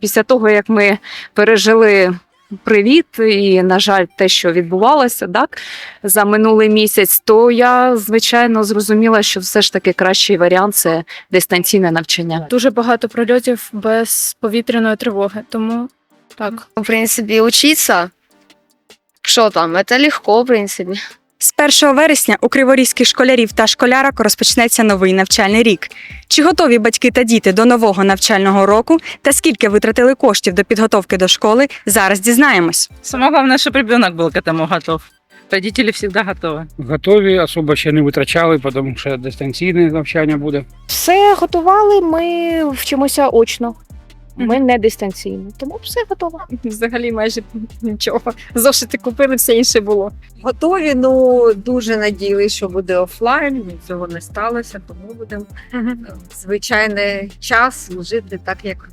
Після того, як ми пережили привіт і, на жаль, те, що відбувалося так, за минулий місяць, то я, звичайно, зрозуміла, що все ж таки кращий варіант це дистанційне навчання. Дуже багато прольотів без повітряної тривоги, тому так. В принципе, учиться. Что там? Это легко, в принципе. З 1 вересня у криворізьких школярів та школярок розпочнеться новий навчальний рік. Чи готові батьки та діти до нового навчального року та скільки витратили коштів до підготовки до школи, зараз дізнаємось. Самое главное, чтобы ребенок был к этому готов. Родители всегда готовы. Готові, особо ще не витрачали, тому що дистанційне навчання буде. Все готували, ми вчимося очно. Ми не дистанційно, тому все готово. Взагалі майже нічого. Зошити купили, все інше було. Готові, ну дуже надіялися, що буде офлайн. Цього не сталося, тому будемо е, звичайний час жити так, як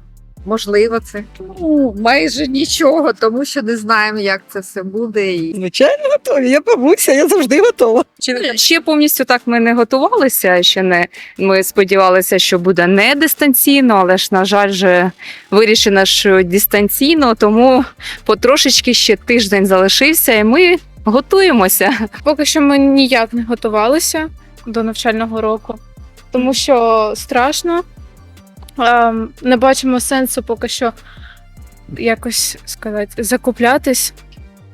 можливо це. Ну, майже нічого, тому що не знаємо, як це все буде. І Звичайно, готові. Я бабуся, я завжди готова. Чи ще повністю так ми не готувалися? Ще не ми сподівалися, що буде не дистанційно, але ж на жаль, вже вирішено, що дистанційно, тому потрошечки ще тиждень залишився, і ми готуємося. Поки що ми ніяк не готувалися до навчального року, тому що страшно. Ем, Не бачимо сенсу поки що якось сказати, закуплятись.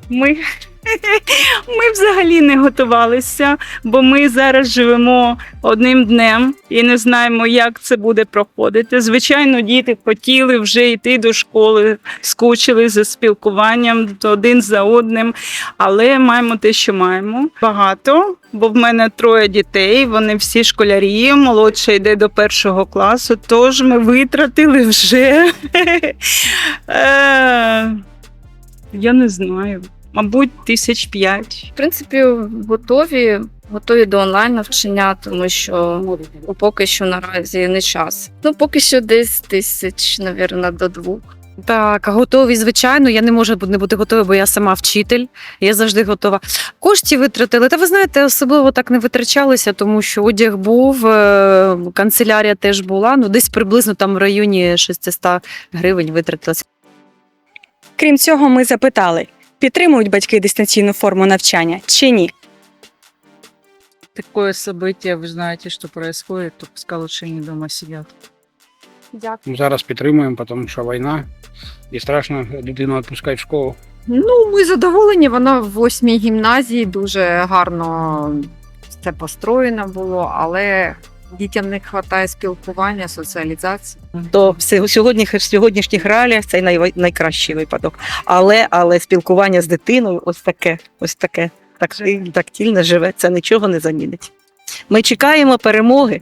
Ми, ми взагалі не готувалися, бо ми зараз живемо одним днем і не знаємо, як це буде проходити. Звичайно, діти хотіли вже йти до школи, скучили за спілкуванням один за одним, але маємо те, що маємо. Багато, бо в мене троє дітей, вони всі школярі, молодша йде до першого класу, тож ми витратили вже. Е, Я не знаю. Мабуть, тисяч п'ять. В принципі, готові, готові до онлайн навчання, тому що поки що наразі не час. Ну, поки що десь тисяч, навірно, до двох. Так, готові, звичайно. Я не можу не бути готова, бо я сама вчитель. Я завжди готова. Коштів витратили. Та ви знаєте, особливо так не витрачалися, тому що одяг був, е, канцелярія теж була. Ну, десь приблизно там в районі 600 гривень витратилося. Крім цього, ми запитали, підтримують батьки дистанційну форму навчання чи ні. Такое событие, вы знаете, что происходит, то пускай лучше они дома сидят. Дякую. Зараз підтримуємо, тому що війна і страшно дитину відпускати в школу. ну ми задоволені. Вона в восьмій гімназії дуже гарно все построєно було, але дітям не вистачає спілкування, соціалізації. до сьогоднішніх, сьогоднішніх реаліях це най, найкращий випадок. Але, але спілкування з дитиною ось таке, ось таке, так, тактильне живе, це нічого не замінить. Ми чекаємо перемоги.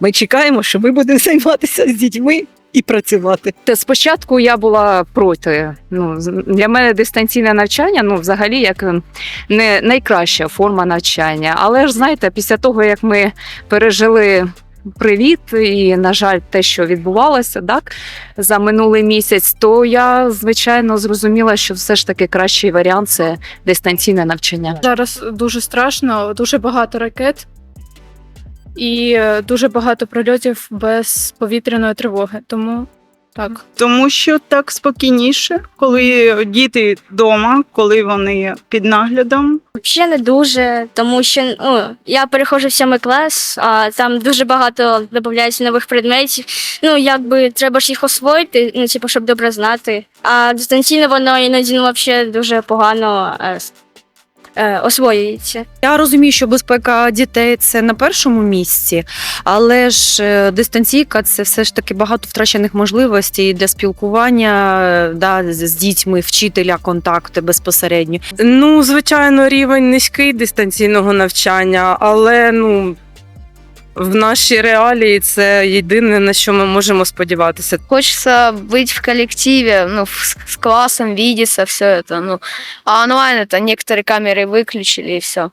Ми чекаємо, що ми будемо займатися з дітьми і працювати. Та спочатку я була проти. Ну з- для мене дистанційне навчання, ну взагалі як ем, не найкраща форма навчання. Але ж знаєте, після того як ми пережили. Привіт, і на жаль, те, що відбувалося, так за минулий місяць, то я звичайно зрозуміла, що все ж таки кращий варіант це дистанційне навчання. Зараз дуже страшно, дуже багато ракет і е, дуже багато прольотів без повітряної тривоги. Тому так. Тому що так спокійніше, коли діти вдома, коли вони під наглядом. Взагалі не дуже, тому що ну, я переходжу в сьомий клас, а там дуже багато додається нових предметів. Ну, якби треба ж їх освоїти, ну, типу, щоб добре знати. А дистанційно воно іноді ну, взагалі дуже погано е, освоюється. Я розумію, що безпека дітей це на першому місці, але ж е, дистанційка це все ж таки багато втрачених можливостей для спілкування е, да, з дітьми, вчителя, контакти безпосередньо. Ну, звичайно, рівень низький дистанційного навчання, але ну. В нашій реалії це єдине на що ми можемо сподіватися. Хочется быть в коллективе, ну, с, с классом, видеться, все это. Ну, а онлайн это некоторые камеры выключили и все.